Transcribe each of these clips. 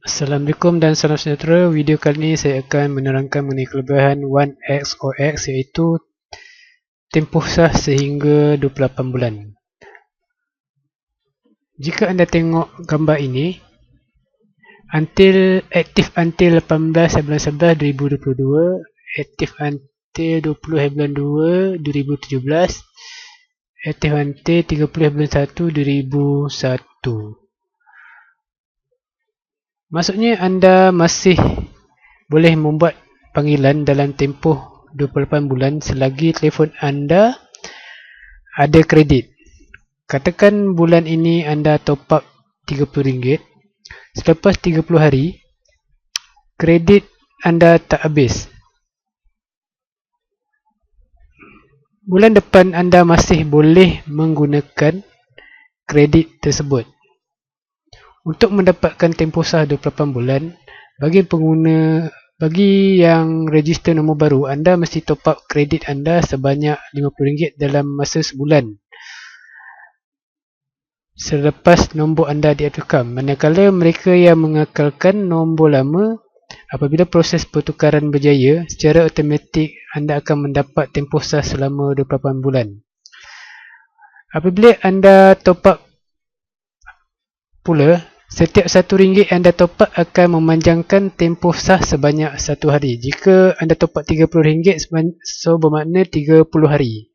Assalamualaikum dan salam sejahtera. Video kali ini saya akan menerangkan mengenai kelebihan One XOX iaitu tempoh sah sehingga 28 bulan. Jika anda tengok gambar ini, until aktif until 18 bulan 11 2022, aktif until 20 bulan 2 2017, aktif until 30 bulan 1 2001. Maksudnya anda masih boleh membuat panggilan dalam tempoh 28 bulan selagi telefon anda ada kredit. Katakan bulan ini anda top up RM30. Selepas 30 hari, kredit anda tak habis. Bulan depan anda masih boleh menggunakan kredit tersebut. Untuk mendapatkan tempoh sah 28 bulan, bagi pengguna bagi yang register nombor baru, anda mesti top up kredit anda sebanyak RM50 dalam masa sebulan. Selepas nombor anda diaktifkan, manakala mereka yang mengekalkan nombor lama, apabila proses pertukaran berjaya, secara automatik anda akan mendapat tempoh sah selama 28 bulan. Apabila anda top up pula, setiap satu ringgit anda top up akan memanjangkan tempoh sah sebanyak satu hari. Jika anda top up RM30, so bermakna 30 hari.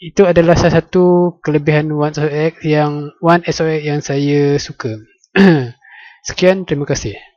Itu adalah salah satu kelebihan One SOX yang One SOX yang saya suka. Sekian, terima kasih.